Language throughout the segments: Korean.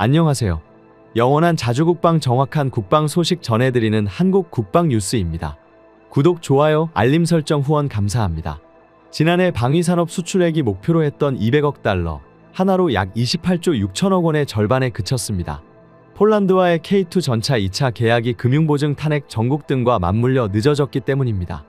안녕하세요. 영원한 자주국방 정확한 국방 소식 전해드리는 한국 국방 뉴스입니다. 구독, 좋아요, 알림 설정 후원 감사합니다. 지난해 방위산업 수출액이 목표로 했던 200억 달러, 하나로 약 28조 6천억 원의 절반에 그쳤습니다. 폴란드와의 K2 전차 2차 계약이 금융보증 탄핵 전국 등과 맞물려 늦어졌기 때문입니다.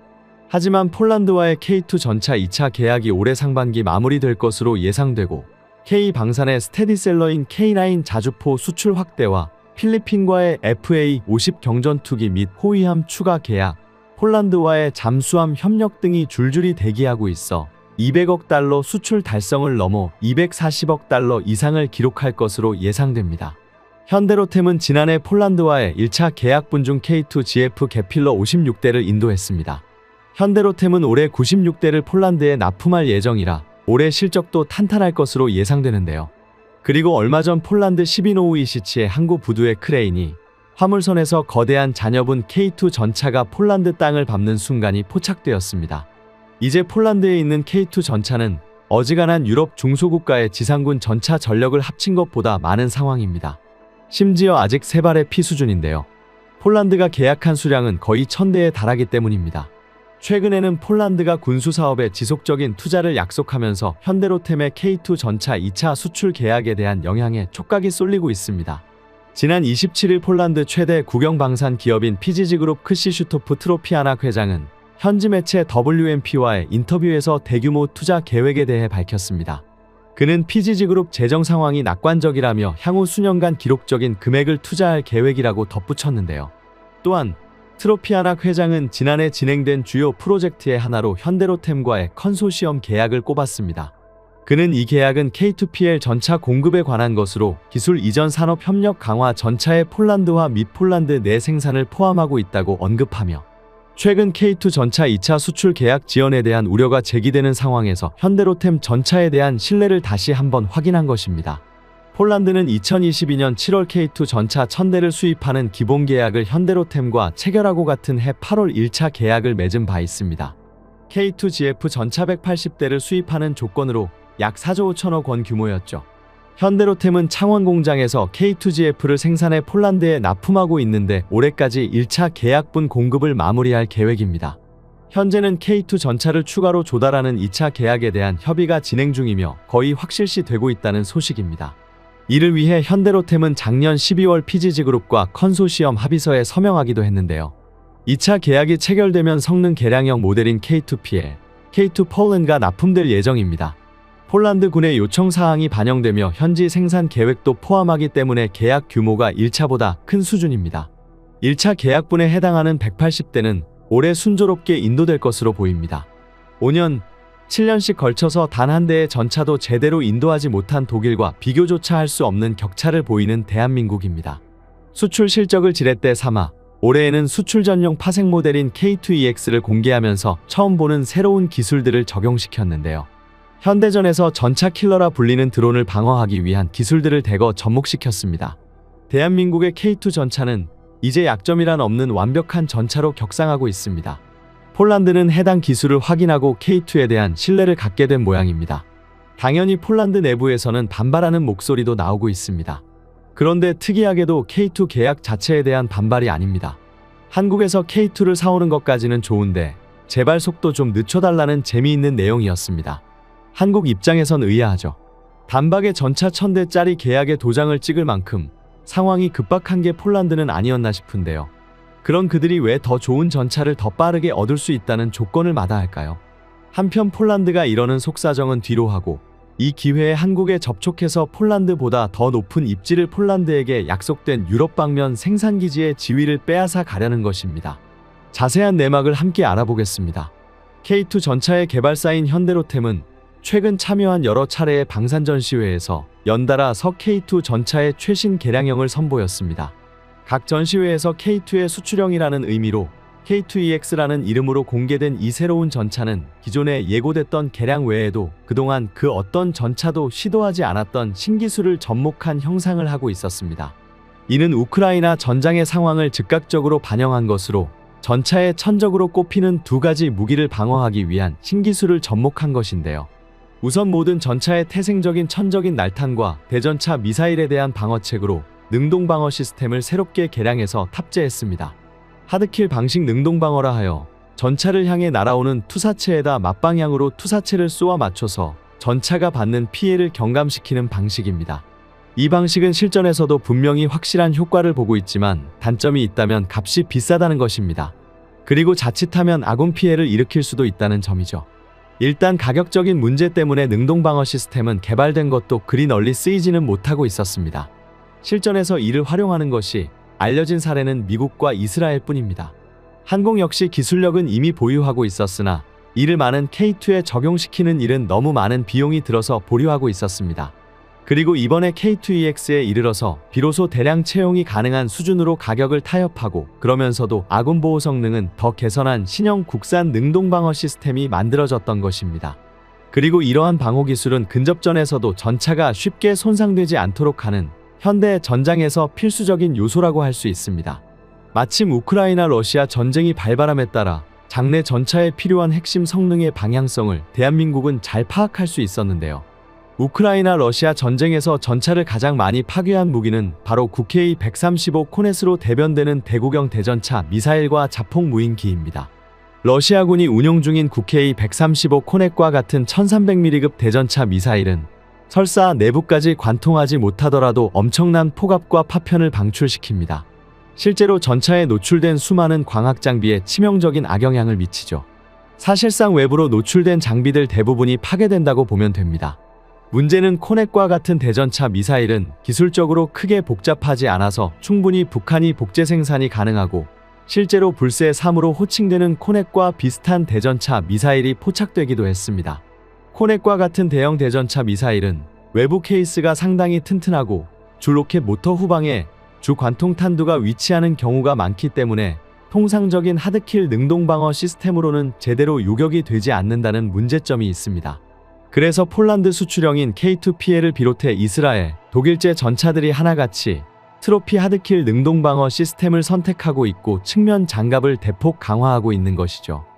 하지만 폴란드와의 K2 전차 2차 계약이 올해 상반기 마무리될 것으로 예상되고 K 방산의 스테디셀러인 K9 자주포 수출 확대와 필리핀과의 FA50 경전 투기 및 호위함 추가 계약, 폴란드와의 잠수함 협력 등이 줄줄이 대기하고 있어 200억 달러 수출 달성을 넘어 240억 달러 이상을 기록할 것으로 예상됩니다. 현대로템은 지난해 폴란드와의 1차 계약 분 중 K2 GF 개필러 56대를 인도했습니다. 현대로템은 올해 96대를 폴란드에 납품할 예정이라 올해 실적도 탄탄할 것으로 예상되는데요. 그리고 얼마 전 폴란드 12노우이시치의 항구 부두의 크레인이 화물선에서 거대한 잔여분 K2 전차가 폴란드 땅을 밟는 순간이 포착되었습니다. 이제 폴란드에 있는 K2 전차는 어지간한 유럽 중소국가의 지상군 전차 전력을 합친 것보다 많은 상황입니다. 심지어 아직 세 발의 피 수준인데요. 폴란드가 계약한 수량은 거의 천대에 달하기 때문입니다. 최근에는 폴란드가 군수 사업에 지속적인 투자를 약속하면서 현대로템의 K2 전차 2차 수출 계약에 대한 영향에 촉각이 쏠리고 있습니다. 지난 27일 폴란드 최대 국영방산 기업인 피지지그룹 크시슈토프 트로피아낙 회장은 현지 매체 WMP와의 인터뷰에서 대규모 투자 계획에 대해 밝혔습니다. 그는 피지지그룹 재정 상황이 낙관적이라며 향후 수년간 기록적인 금액을 투자할 계획이라고 덧붙였는데요. 또한 트로피아낙 회장은 지난해 진행된 주요 프로젝트의 하나로 현대로템과의 컨소시엄 계약을 꼽았습니다. 그는 이 계약은 K2PL 전차 공급에 관한 것으로 기술 이전 산업 협력 강화 전차의 폴란드화 및 폴란드 내 생산을 포함하고 있다고 언급하며 최근 K2 전차 2차 수출 계약 지연에 대한 우려가 제기되는 상황에서 현대로템 전차에 대한 신뢰를 다시 한번 확인한 것입니다. 폴란드는 2022년 7월 K2 전차 1000대를 수입하는 기본 계약을 현대로템과 체결하고 같은 해 8월 1차 계약을 맺은 바 있습니다. K2GF 전차 180대를 수입하는 조건으로 약 4조 5천억 원 규모였죠. 현대로템은 창원 공장에서 K2GF를 생산해 폴란드에 납품하고 있는데 올해까지 1차 계약분 공급을 마무리할 계획입니다. 현재는 K2 전차를 추가로 조달하는 2차 계약에 대한 협의가 진행 중이며 거의 확실시 되고 있다는 소식입니다. 이를 위해 현대로템은 작년 12월 피지지그룹과 컨소시엄 합의서에 서명하기도 했는데요. 2차 계약이 체결되면 성능 개량형 모델인 K2PL, K2 폴란드가 납품될 예정입니다. 폴란드 군의 요청 사항이 반영되며 현지 생산 계획도 포함하기 때문에 계약 규모가 1차보다 큰 수준입니다. 1차 계약분에 해당하는 180대는 올해 순조롭게 인도될 것으로 보입니다. 5년, 7년씩 걸쳐서 단 한 대의 전차도 제대로 인도하지 못한 독일과 비교조차 할 수 없는 격차를 보이는 대한민국입니다. 수출 실적을 지렛대 삼아 올해에는 수출 전용 파생 모델인 K2EX를 공개하면서 처음 보는 새로운 기술들을 적용시켰는데요. 현대전에서 전차 킬러라 불리는 드론을 방어하기 위한 기술들을 대거 접목시켰습니다. 대한민국의 K2 전차는 이제 약점이란 없는 완벽한 전차로 격상하고 있습니다. 폴란드는 해당 기술을 확인하고 K2에 대한 신뢰를 갖게 된 모양입니다. 당연히 폴란드 내부에서는 반발하는 목소리도 나오고 있습니다. 그런데 특이하게도 K2 계약 자체에 대한 반발이 아닙니다. 한국에서 K2를 사오는 것까지는 좋은데 제발 속도 좀 늦춰달라는 재미있는 내용이었습니다. 한국 입장에선 의아하죠. 단박에 전차 1000대짜리 계약에 도장을 찍을 만큼 상황이 급박한 게 폴란드는 아니었나 싶은데요. 그런 그들이 왜 더 좋은 전차를 더 빠르게 얻을 수 있다는 조건을 마다할까요? 한편 폴란드가 이러는 속사정은 뒤로 하고 이 기회에 한국에 접촉해서 폴란드보다 더 높은 입지를 폴란드에게 약속된 유럽 방면 생산기지의 지위를 빼앗아 가려는 것입니다. 자세한 내막을 함께 알아보겠습니다. K2 전차의 개발사인 현대로템은 최근 참여한 여러 차례의 방산 전시회에서 연달아 서 K2 전차의 최신 개량형을 선보였습니다. 각 전시회에서 K2의 수출형이라는 의미로 K2EX라는 이름으로 공개된 이 새로운 전차는 기존에 예고됐던 개량 외에도 그동안 그 어떤 전차도 시도하지 않았던 신기술을 접목한 형상을 하고 있었습니다. 이는 우크라이나 전장의 상황을 즉각적으로 반영한 것으로 전차에 천적으로 꼽히는 두 가지 무기를 방어하기 위한 신기술을 접목한 것인데요. 우선 모든 전차의 태생적인 천적인 날탄과 대전차 미사일에 대한 방어책으로 능동 방어 시스템을 새롭게 개량해서 탑재했습니다. 하드킬 방식 능동 방어라 하여 전차를 향해 날아오는 투사체에다 맞방향으로 투사체를 쏘아 맞춰서 전차가 받는 피해를 경감시키는 방식입니다. 이 방식은 실전에서도 분명히 확실한 효과를 보고 있지만 단점이 있다면 값이 비싸다는 것입니다. 그리고 자칫하면 아군 피해를 일으킬 수도 있다는 점이죠. 일단 가격적인 문제 때문에 능동 방어 시스템은 개발된 것도 그리 널리 쓰이지는 못하고 있었습니다. 실전에서 이를 활용하는 것이 알려진 사례는 미국과 이스라엘 뿐입니다. 한국 역시 기술력은 이미 보유하고 있었으나 이를 많은 K2에 적용시키는 일은 너무 많은 비용이 들어서 보류하고 있었습니다. 그리고 이번에 K2EX에 이르러서 비로소 대량 채용이 가능한 수준으로 가격을 타협하고 그러면서도 아군 보호 성능은 더 개선한 신형 국산 능동 방어 시스템이 만들어졌던 것입니다. 그리고 이러한 방호 기술은 근접전에서도 전차가 쉽게 손상되지 않도록 하는 현대 전장에서 필수적인 요소라고 할 수 있습니다. 마침 우크라이나 러시아 전쟁이 발발함에 따라 장내 전차에 필요한 핵심 성능의 방향성을 대한민국은 잘 파악할 수 있었는데요. 우크라이나 러시아 전쟁에서 전차를 가장 많이 파괴한 무기는 바로 국K 135 코넷으로 대변되는 대구경 대전차 미사일과 자폭 무인기입니다. 러시아군이 운용 중인 국K 135 코넷과 같은 1300mm급 대전차 미사일은 설사 내부까지 관통하지 못하더라도 엄청난 폭압과 파편을 방출시킵니다. 실제로 전차에 노출된 수많은 광학 장비에 치명적인 악영향을 미치죠. 사실상 외부로 노출된 장비들 대부분이 파괴된다고 보면 됩니다. 문제는 코넷과 같은 대전차 미사일은 기술적으로 크게 복잡하지 않아서 충분히 북한이 복제 생산이 가능하고 실제로 불세 3으로 호칭되는 코넷과 비슷한 대전차 미사일이 포착되기도 했습니다. 코넷과 같은 대형 대전차 미사일은 외부 케이스가 상당히 튼튼하고 주 로켓 모터 후방에 주 관통 탄두가 위치하는 경우가 많기 때문에 통상적인 하드킬 능동 방어 시스템으로는 제대로 요격이 되지 않는다는 문제점이 있습니다. 그래서 폴란드 수출형인 K2PL을 비롯해 이스라엘, 독일제 전차들이 하나같이 트로피 하드킬 능동 방어 시스템을 선택하고 있고 측면 장갑을 대폭 강화하고 있는 것이죠.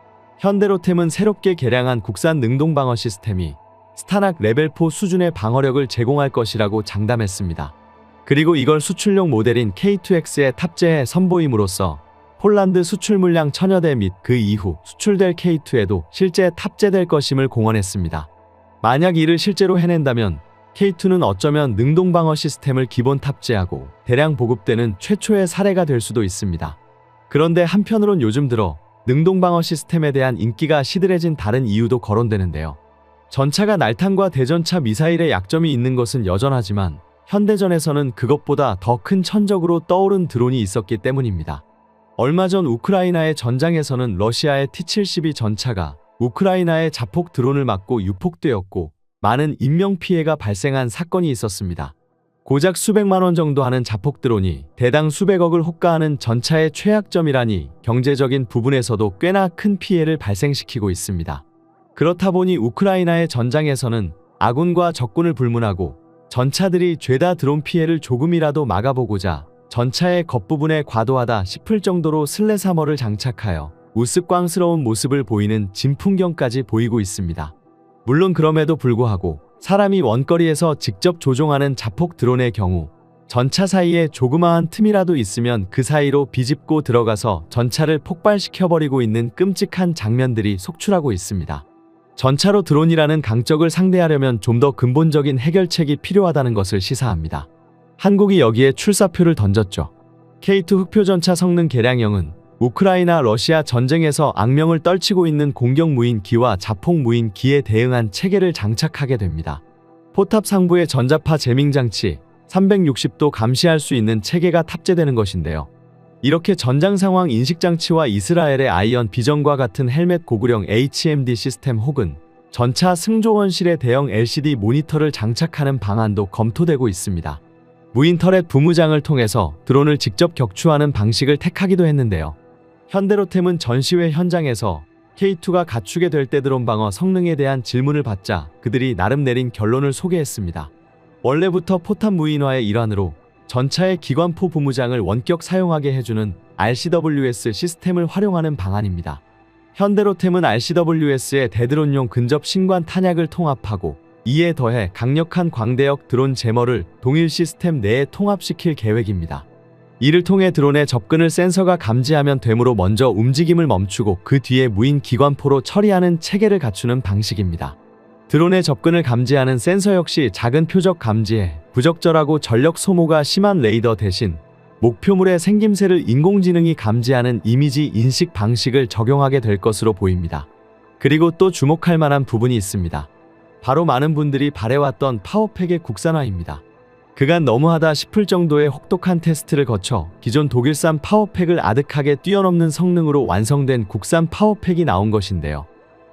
현대로템은 새롭게 개량한 국산 능동 방어 시스템이 스타낙 레벨 4 수준의 방어력을 제공할 것이라고 장담했습니다. 그리고 이걸 수출용 모델인 K2X에 탑재해 선보임으로써 폴란드 수출 물량 천여 대 및 그 이후 수출될 K2에도 실제 탑재될 것임을 공언했습니다. 만약 이를 실제로 해낸다면 K2는 어쩌면 능동 방어 시스템을 기본 탑재하고 대량 보급되는 최초의 사례가 될 수도 있습니다. 그런데 한편으론 요즘 들어 능동 방어 시스템에 대한 인기가 시들해진 다른 이유도 거론되는데요. 전차가 날탄과 대전차 미사일의 약점이 있는 것은 여전하지만 현대전에서는 그것보다 더 큰 천적으로 떠오른 드론이 있었기 때문입니다. 얼마 전 우크라이나의 전장에서는 러시아의 T-72 전차가 우크라이나의 자폭 드론을 맞고 유폭되었고 많은 인명피해가 발생한 사건이 있었습니다. 고작 수백만 원 정도 하는 자폭 드론이 대당 수백억을 호가하는 전차의 최약점이라니 경제적인 부분에서도 꽤나 큰 피해를 발생시키고 있습니다. 그렇다 보니 우크라이나의 전장에서는 아군과 적군을 불문하고 전차들이 죄다 드론 피해를 조금이라도 막아보고자 전차의 겉부분에 과도하다 싶을 정도로 슬래사머를 장착하여 우스꽝스러운 모습을 보이는 진풍경까지 보이고 있습니다. 물론 그럼에도 불구하고 사람이 원거리에서 직접 조종하는 자폭 드론의 경우 전차 사이에 조그마한 틈이라도 있으면 그 사이로 비집고 들어가서 전차를 폭발시켜버리고 있는 끔찍한 장면들이 속출하고 있습니다. 전차로 드론이라는 강적을 상대하려면 좀 더 근본적인 해결책이 필요하다는 것을 시사합니다. 한국이 여기에 출사표를 던졌죠. K2 흑표전차 성능 개량형은 우크라이나 러시아 전쟁에서 악명을 떨치고 있는 공격 무인기와 자폭 무인기에 대응한 체계를 장착하게 됩니다. 포탑 상부의 전자파 재밍 장치 360도 감시할 수 있는 체계가 탑재되는 것인데요. 이렇게 전장 상황 인식 장치와 이스라엘의 아이언 비전과 같은 헬멧 고구령 HMD 시스템 혹은 전차 승조원실에 대형 LCD 모니터를 장착하는 방안도 검토되고 있습니다. 무인 터렛 부무장을 통해서 드론을 직접 격추하는 방식을 택하기도 했는데요. 현대로템은 전시회 현장에서 K2가 갖추게 될 때 드론 방어 성능에 대한 질문을 받자 그들이 나름 내린 결론을 소개했습니다. 원래부터 포탑 무인화의 일환으로 전차의 기관포 부무장을 원격 사용하게 해주는 RCWS 시스템을 활용하는 방안입니다. 현대로템은 RCWS의 대드론용 근접 신관 탄약을 통합하고 이에 더해 강력한 광대역 드론 제머를 동일 시스템 내에 통합시킬 계획입니다. 이를 통해 드론의 접근을 센서가 감지하면 되므로 먼저 움직임을 멈추고 그 뒤에 무인 기관포로 처리하는 체계를 갖추는 방식입니다. 드론의 접근을 감지하는 센서 역시 작은 표적 감지에 부적절하고 전력 소모가 심한 레이더 대신 목표물의 생김새를 인공지능이 감지하는 이미지 인식 방식을 적용하게 될 것으로 보입니다. 그리고 또 주목할 만한 부분이 있습니다. 바로 많은 분들이 바래왔던 파워팩의 국산화입니다. 그간 너무하다 싶을 정도의 혹독한 테스트를 거쳐 기존 독일산 파워팩을 아득하게 뛰어넘는 성능으로 완성된 국산 파워팩이 나온 것인데요.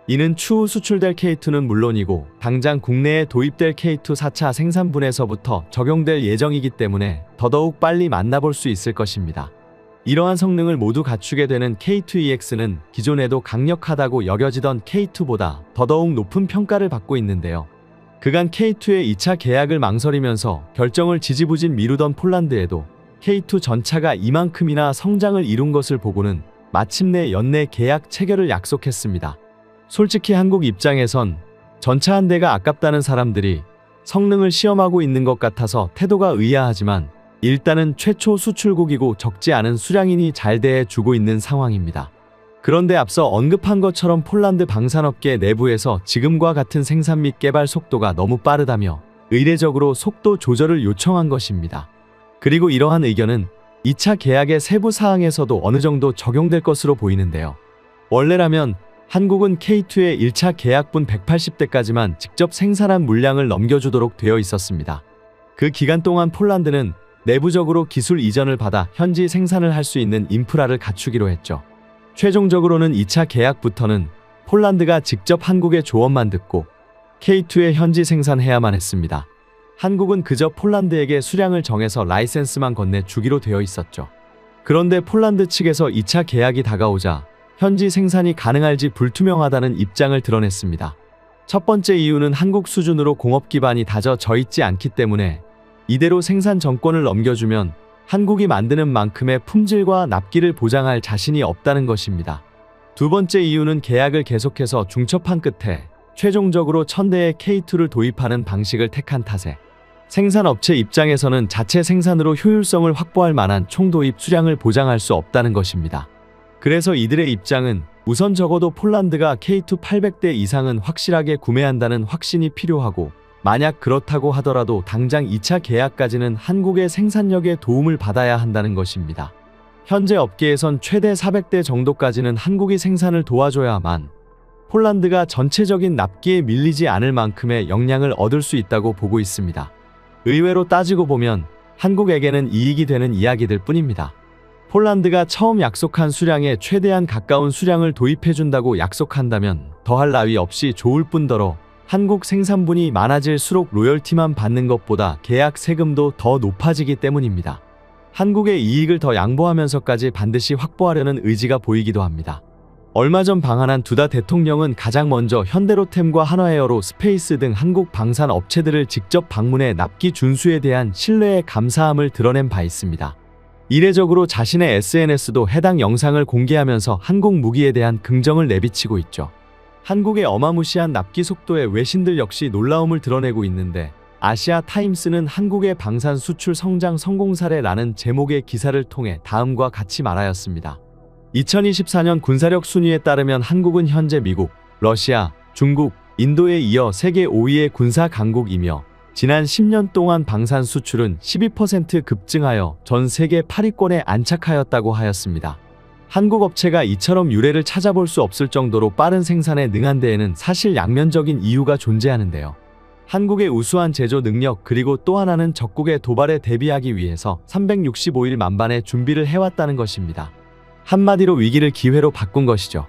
이는 추후 수출될 K2는 물론이고 당장 국내에 도입될 K2 4차 생산분에서부터 적용될 예정이기 때문에 더더욱 빨리 만나볼 수 있을 것입니다. 이러한 성능을 모두 갖추게 되는 K2EX는 기존에도 강력하다고 여겨지던 K2보다 더더욱 높은 평가를 받고 있는데요. 그간 K2의 2차 계약을 망설이면서 결정을 지지부진 미루던 폴란드에도 K2 전차가 이만큼이나 성장을 이룬 것을 보고는 마침내 연내 계약 체결을 약속했습니다. 솔직히 한국 입장에선 전차 한 대가 아깝다는 사람들이 성능을 시험하고 있는 것 같아서 태도가 의아하지만 일단은 최초 수출국이고 적지 않은 수량이니 잘 대해 주고 있는 상황입니다. 그런데 앞서 언급한 것처럼 폴란드 방산업계 내부에서 지금과 같은 생산 및 개발 속도가 너무 빠르다며 의례적으로 속도 조절을 요청한 것입니다. 그리고 이러한 의견은 2차 계약의 세부 사항에서도 어느 정도 적용될 것으로 보이는데요. 원래라면 한국은 K2의 1차 계약분 180대까지만 직접 생산한 물량을 넘겨주도록 되어 있었습니다. 그 기간 동안 폴란드는 내부적으로 기술 이전을 받아 현지 생산을 할 수 있는 인프라를 갖추기로 했죠. 최종적으로는 2차 계약부터는 폴란드가 직접 한국의 조언만 듣고 K2의 현지 생산해야만 했습니다. 한국은 그저 폴란드에게 수량을 정해서 라이센스만 건네 주기로 되어 있었죠. 그런데 폴란드 측에서 2차 계약이 다가오자 현지 생산이 가능할지 불투명하다는 입장을 드러냈습니다. 첫 번째 이유는 한국 수준으로 공업 기반이 다져져 있지 않기 때문에 이대로 생산 정권을 넘겨주면 한국이 만드는 만큼의 품질과 납기를 보장할 자신이 없다는 것입니다. 두 번째 이유는 계약을 계속해서 중첩한 끝에 최종적으로 천대의 K2를 도입하는 방식을 택한 탓에 생산업체 입장에서는 자체 생산으로 효율성을 확보할 만한 총도입 수량을 보장할 수 없다는 것입니다. 그래서 이들의 입장은 우선 적어도 폴란드가 K2 800대 이상은 확실하게 구매한다는 확신이 필요하고 만약 그렇다고 하더라도 당장 2차 계약까지는 한국의 생산력에 도움을 받아야 한다는 것입니다. 현재 업계에선 최대 400대 정도까지는 한국이 생산을 도와줘야만 폴란드가 전체적인 납기에 밀리지 않을 만큼의 역량을 얻을 수 있다고 보고 있습니다. 의외로 따지고 보면 한국에게는 이익이 되는 이야기들 뿐입니다. 폴란드가 처음 약속한 수량에 최대한 가까운 수량을 도입해준다고 약속한다면 더할 나위 없이 좋을 뿐더러 한국 생산분이 많아질수록 로열티만 받는 것보다 계약 세금도 더 높아지기 때문입니다. 한국의 이익을 더 양보하면서까지 반드시 확보하려는 의지가 보이기도 합니다. 얼마 전 방한한 두다 대통령은 가장 먼저 현대로템과 한화에어로 스페이스 등 한국 방산 업체들을 직접 방문해 납기 준수에 대한 신뢰의 감사함을 드러낸 바 있습니다. 이례적으로 자신의 SNS도 해당 영상을 공개하면서 한국 무기에 대한 긍정을 내비치고 있죠. 한국의 어마무시한 납기 속도에 외신들 역시 놀라움을 드러내고 있는데 아시아 타임스는 한국의 방산 수출 성장 성공 사례라는 제목의 기사를 통해 다음과 같이 말하였습니다. 2024년 군사력 순위에 따르면 한국은 현재 미국, 러시아, 중국, 인도에 이어 세계 5위의 군사 강국이며 지난 10년 동안 방산 수출은 12% 급증하여 전 세계 8위권에 안착하였다고 하였습니다. 한국 업체가 이처럼 유례를 찾아볼 수 없을 정도로 빠른 생산에 능한 데에는 사실 양면적인 이유가 존재하는데요. 한국의 우수한 제조 능력 그리고 또 하나는 적국의 도발에 대비하기 위해서 365일 만반의 준비를 해왔다는 것입니다. 한마디로 위기를 기회로 바꾼 것이죠.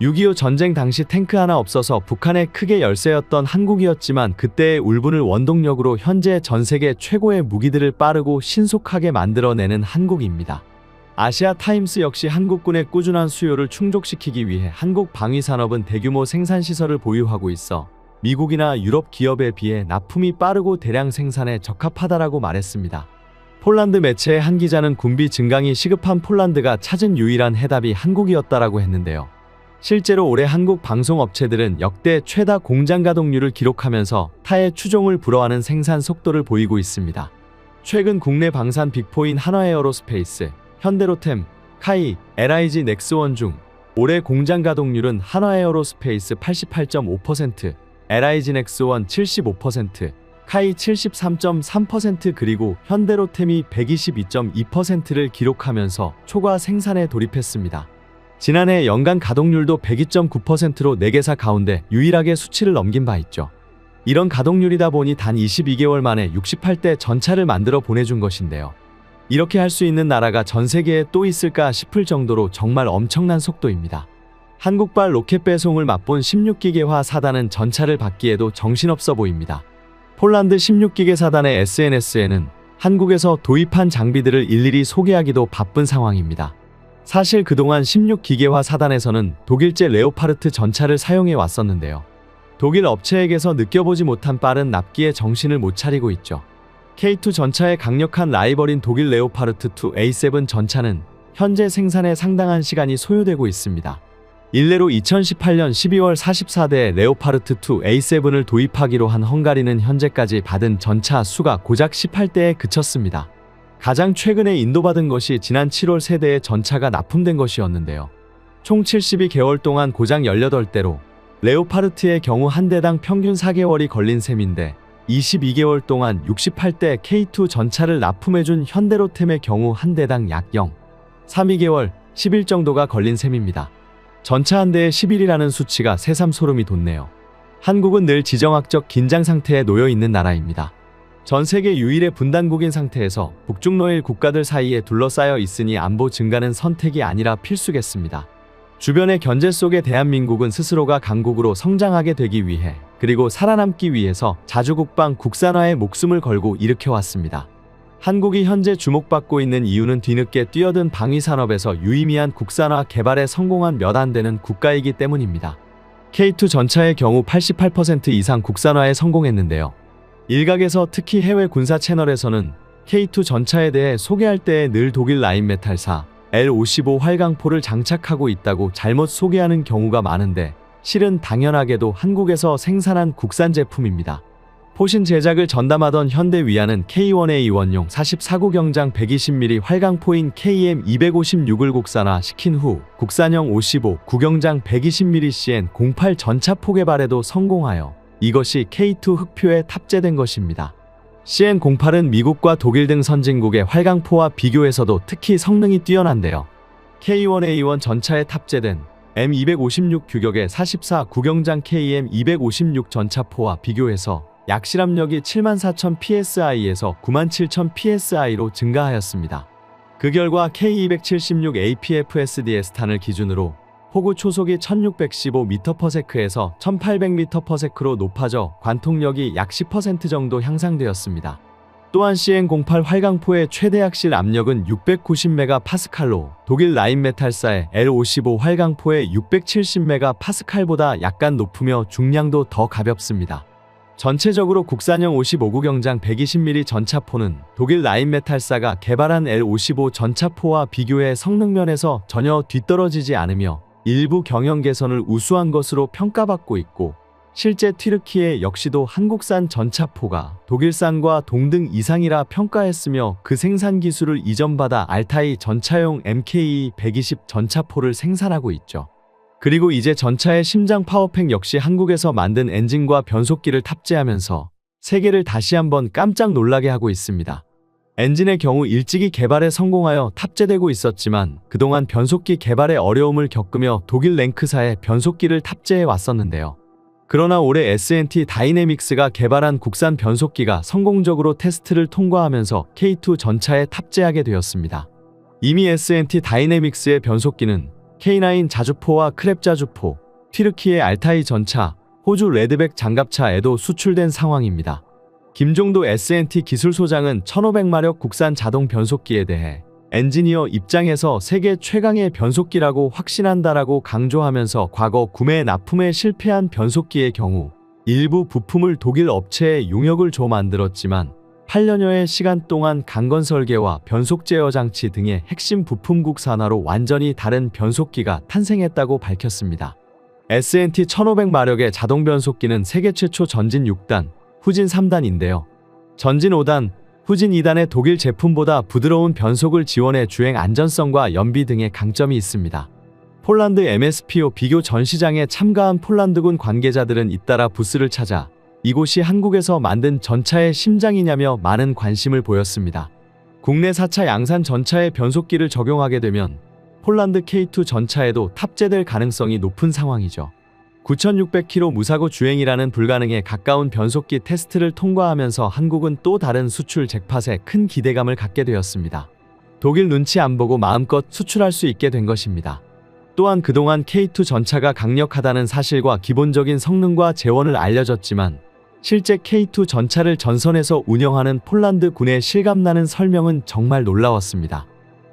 6.25 전쟁 당시 탱크 하나 없어서 북한에 크게 열세였던 한국이었지만 그때의 울분을 원동력으로 현재 전 세계 최고의 무기들을 빠르고 신속하게 만들어내는 한국입니다. 아시아 타임스 역시 한국군의 꾸준한 수요를 충족시키기 위해 한국 방위 산업은 대규모 생산 시설을 보유하고 있어 미국이나 유럽 기업에 비해 납품이 빠르고 대량 생산에 적합하다라고 말했습니다. 폴란드 매체의 한 기자는 군비 증강이 시급한 폴란드가 찾은 유일한 해답이 한국이었다라고 했는데요. 실제로 올해 한국 방송업체들은 역대 최다 공장 가동률을 기록하면서 타의 추종을 불허하는 생산 속도를 보이고 있습니다. 최근 국내 방산 빅포인 한화에어로스페이스, 현대로템, 카이, LIG 넥스원 중 올해 공장 가동률은 한화에어로스페이스 88.5%, LIG 넥스원 75%, 카이 73.3% 그리고 현대로템이 122.2%를 기록하면서 초과 생산에 돌입했습니다. 지난해 연간 가동률도 102.9%로 4개사 가운데 유일하게 수치를 넘긴 바 있죠. 이런 가동률이다 보니 단 22개월 만에 68대 전차를 만들어 보내준 것인데요. 이렇게 할 수 있는 나라가 전 세계에 또 있을까 싶을 정도로 정말 엄청난 속도입니다. 한국발 로켓 배송을 맛본 16기계화 사단은 전차를 받기에도 정신없어 보입니다. 폴란드 16기계 사단의 SNS에는 한국에서 도입한 장비들을 일일이 소개하기도 바쁜 상황입니다. 사실 그동안 16기계화 사단에서는 독일제 레오파르트 전차를 사용해 왔었는데요. 독일 업체에게서 느껴보지 못한 빠른 납기에 정신을 못 차리고 있죠. K2 전차의 강력한 라이벌인 독일 레오파르트2 A7 전차는 현재 생산에 상당한 시간이 소요되고 있습니다. 일례로 2018년 12월 44대 레오파르트2 A7을 도입하기로 한 헝가리는 현재까지 받은 전차 수가 고작 18대에 그쳤습니다. 가장 최근에 인도받은 것이 지난 7월 세대의 전차가 납품된 것이었는데요. 총 72개월 동안 고장 18대로 레오파르트의 경우 한 대당 평균 4개월이 걸린 셈인데 22개월 동안 68대 K2 전차를 납품해준 현대로템의 경우 한 대당 약 0. 32개월, 10일 정도가 걸린 셈입니다. 전차 한 대에 10일이라는 수치가 새삼 소름이 돋네요. 한국은 늘 지정학적 긴장 상태에 놓여 있는 나라입니다. 전 세계 유일의 분단국인 상태에서 북중노일 국가들 사이에 둘러싸여 있으니 안보 증가는 선택이 아니라 필수겠습니다. 주변의 견제 속에 대한민국은 스스로가 강국으로 성장하게 되기 위해 그리고 살아남기 위해서 자주국방 국산화에 목숨을 걸고 일으켜왔습니다. 한국이 현재 주목받고 있는 이유는 뒤늦게 뛰어든 방위산업에서 유의미한 국산화 개발에 성공한 몇 안 되는 국가이기 때문입니다. K2 전차의 경우 88% 이상 국산화에 성공했는데요. 일각에서 특히 해외 군사 채널에서는 K2 전차에 대해 소개할 때에 늘 독일 라인메탈사 L55 활강포를 장착하고 있다고 잘못 소개하는 경우가 많은데 실은 당연하게도 한국에서 생산한 국산 제품입니다. 포신 제작을 전담하던 현대위안은 K1A1용 44구 경장 120mm 활강포인 KM256을 국산화 시킨 후 국산형 55 구경장 120mm CN08 전차 포개발에도 성공하여 이것이 K2 흑표에 탑재된 것입니다. CN08은 미국과 독일 등 선진국의 활강포와 비교해서도 특히 성능이 뛰어난데요. K1A1 전차에 탑재된 M256 규격의 44 구경장 KM256 전차포와 비교해서 약실압력이 74,000 psi에서 97,000 psi로 증가하였습니다. 그 결과 K276 APFSD의 스탄을 기준으로 포구 초속이 1615m/s에서 1800m/s로 높아져 관통력이 약 10% 정도 향상되었습니다. 또한 CN08 활강포의 최대 약실 압력은 690MPa로 독일 라인메탈사의 L55 활강포의 670MPa보다 약간 높으며 중량도 더 가볍습니다. 전체적으로 국산형 55구 경장 120mm 전차포는 독일 라인메탈사가 개발한 L55 전차포와 비교해 성능면에서 전혀 뒤떨어지지 않으며 일부 경영 개선을 우수한 것으로 평가받고 있고 실제 튀르키예 역시도 한국산 전차포가 독일산과 동등 이상이라 평가했으며 그 생산 기술을 이전받아 알타이 전차용 MKE-120 전차포를 생산하고 있죠. 그리고 이제 전차의 심장 파워팩 역시 한국에서 만든 엔진과 변속기를 탑재하면서 세계를 다시 한번 깜짝 놀라게 하고 있습니다. 엔진의 경우 일찍이 개발에 성공하여 탑재되고 있었지만 그동안 변속기 개발에 어려움을 겪으며 독일 랭크사에 변속기를 탑재해 왔었는데요. 그러나 올해 S&T 다이내믹스가 개발한 국산 변속기가 성공적으로 테스트를 통과하면서 K2 전차에 탑재하게 되었습니다. 이미 S&T 다이내믹스의 변속기는 K9 자주포와 크랩 자주포, 튀르키의 알타이 전차, 호주 레드백 장갑차에도 수출된 상황입니다. 김종도 S&T 기술소장은 1500마력 국산 자동 변속기에 대해 엔지니어 입장에서 세계 최강의 변속기라고 확신한다라고 강조하면서 과거 구매 납품에 실패한 변속기의 경우 일부 부품을 독일 업체에 용역을 줘 만들었지만 8년여의 시간 동안 강건 설계와 변속 제어 장치 등의 핵심 부품국 산화로 완전히 다른 변속기가 탄생했다고 밝혔습니다. S&T 1500마력의 자동 변속기는 세계 최초 전진 6단, 후진 3단인데요. 전진 5단, 후진 2단의 독일 제품보다 부드러운 변속을 지원해 주행 안전성과 연비 등의 강점이 있습니다. 폴란드 MSPO 비교 전시장에 참가한 폴란드군 관계자들은 잇따라 부스를 찾아 이곳이 한국에서 만든 전차의 심장이냐며 많은 관심을 보였습니다. 국내 4차 양산 전차의 변속기를 적용하게 되면 폴란드 K2 전차에도 탑재될 가능성이 높은 상황이죠. 9,600km 무사고 주행이라는 불가능에 가까운 변속기 테스트를 통과하면서 한국은 또 다른 수출 잭팟에 큰 기대감을 갖게 되었습니다. 독일 눈치 안 보고 마음껏 수출할 수 있게 된 것입니다. 또한 그동안 K2 전차가 강력하다는 사실과 기본적인 성능과 재원을 알려졌지만 실제 K2 전차를 전선에서 운영하는 폴란드 군의 실감나는 설명은 정말 놀라웠습니다.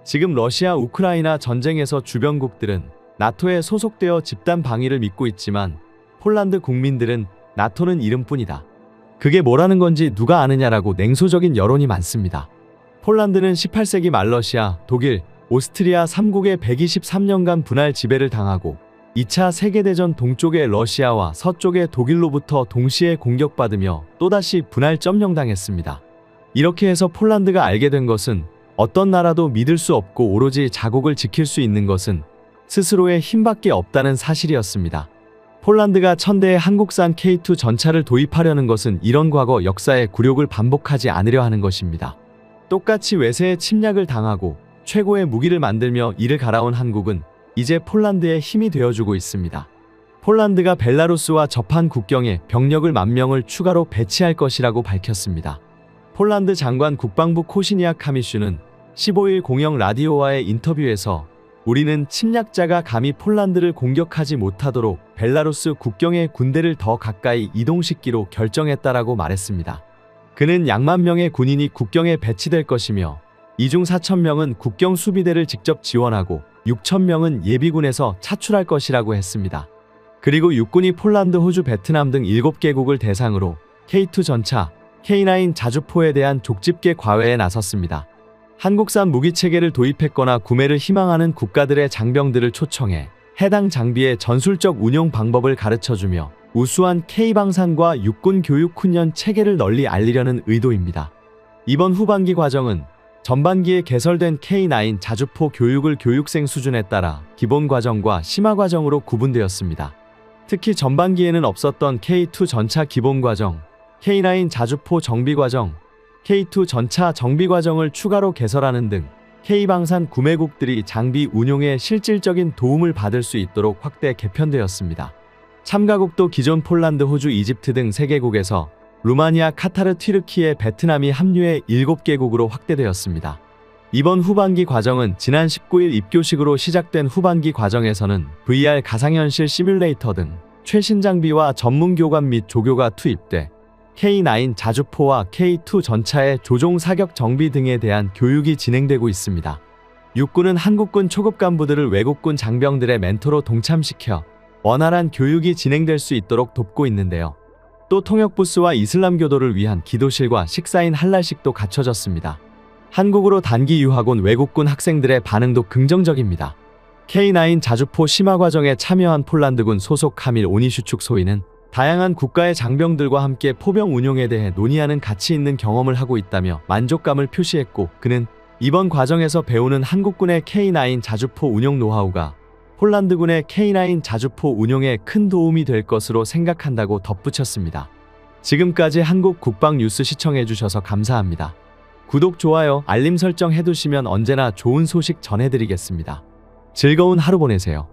지금 러시아 우크라이나 전쟁에서 주변국들은 나토에 소속되어 집단 방위를 믿고 있지만 폴란드 국민들은 나토는 이름뿐이다. 그게 뭐라는 건지 누가 아느냐라고 냉소적인 여론이 많습니다. 폴란드는 18세기 말 러시아, 독일, 오스트리아 3국의 123년간 분할 지배를 당하고 2차 세계대전 동쪽의 러시아와 서쪽의 독일로부터 동시에 공격받으며 또다시 분할 점령당했습니다. 이렇게 해서 폴란드가 알게 된 것은 어떤 나라도 믿을 수 없고 오로지 자국을 지킬 수 있는 것은 스스로의 힘밖에 없다는 사실이었습니다. 폴란드가 천대의 한국산 K2 전차를 도입하려는 것은 이런 과거 역사의 굴욕을 반복하지 않으려 하는 것입니다. 똑같이 외세의 침략을 당하고 최고의 무기를 만들며 이를 갈아온 한국은 이제 폴란드의 힘이 되어주고 있습니다. 폴란드가 벨라루스와 접한 국경에 병력을 만 명을 추가로 배치할 것이라고 밝혔습니다. 폴란드 장관 국방부 코시니아 카미슈는 15일 공영 라디오와의 인터뷰에서 우리는 침략자가 감히 폴란드를 공격하지 못하도록 벨라루스 국경의 군대를 더 가까이 이동시키로 결정했다라고 말했습니다. 그는 양만 명의 군인이 국경에 배치될 것이며 이중 4천 명은 국경 수비대를 직접 지원하고 6천 명은 예비군에서 차출할 것이라고 했습니다. 그리고 육군이 폴란드, 호주, 베트남 등 7개국을 대상으로 K2 전차, K9 자주포에 대한 족집게 과외에 나섰습니다. 한국산 무기 체계를 도입했거나 구매를 희망하는 국가들의 장병들을 초청해 해당 장비의 전술적 운용 방법을 가르쳐주며 우수한 K방산과 육군 교육 훈련 체계를 널리 알리려는 의도입니다. 이번 후반기 과정은 전반기에 개설된 K9 자주포 교육을 교육생 수준에 따라 기본 과정과 심화 과정으로 구분되었습니다. 특히 전반기에는 없었던 K2 전차 기본 과정, K9 자주포 정비 과정, K2 전차 정비 과정을 추가로 개설하는 등 K방산 구매국들이 장비 운용에 실질적인 도움을 받을 수 있도록 확대 개편되었습니다. 참가국도 기존 폴란드, 호주, 이집트 등 3개국에서 루마니아, 카타르, 튀르키예, 베트남이 합류해 7개국으로 확대되었습니다. 이번 후반기 과정은 지난 19일 입교식으로 시작된 후반기 과정에서는 VR 가상현실 시뮬레이터 등 최신 장비와 전문 교관 및 조교가 투입돼 K9 자주포와 K2 전차의 조종 사격 정비 등에 대한 교육이 진행되고 있습니다. 육군은 한국군 초급 간부들을 외국군 장병들의 멘토로 동참시켜 원활한 교육이 진행될 수 있도록 돕고 있는데요. 또 통역부스와 이슬람교도를 위한 기도실과 식사인 한랄식도 갖춰졌습니다. 한국으로 단기 유학 온 외국군 학생들의 반응도 긍정적입니다. K9 자주포 심화 과정에 참여한 폴란드군 소속 카밀 오니슈축 소위는 다양한 국가의 장병들과 함께 포병 운용에 대해 논의하는 가치 있는 경험을 하고 있다며 만족감을 표시했고 그는 이번 과정에서 배우는 한국군의 K9 자주포 운용 노하우가 폴란드군의 K9 자주포 운용에 큰 도움이 될 것으로 생각한다고 덧붙였습니다. 지금까지 한국 국방 뉴스 시청해주셔서 감사합니다. 구독, 좋아요, 알림 설정 해두시면 언제나 좋은 소식 전해드리겠습니다. 즐거운 하루 보내세요.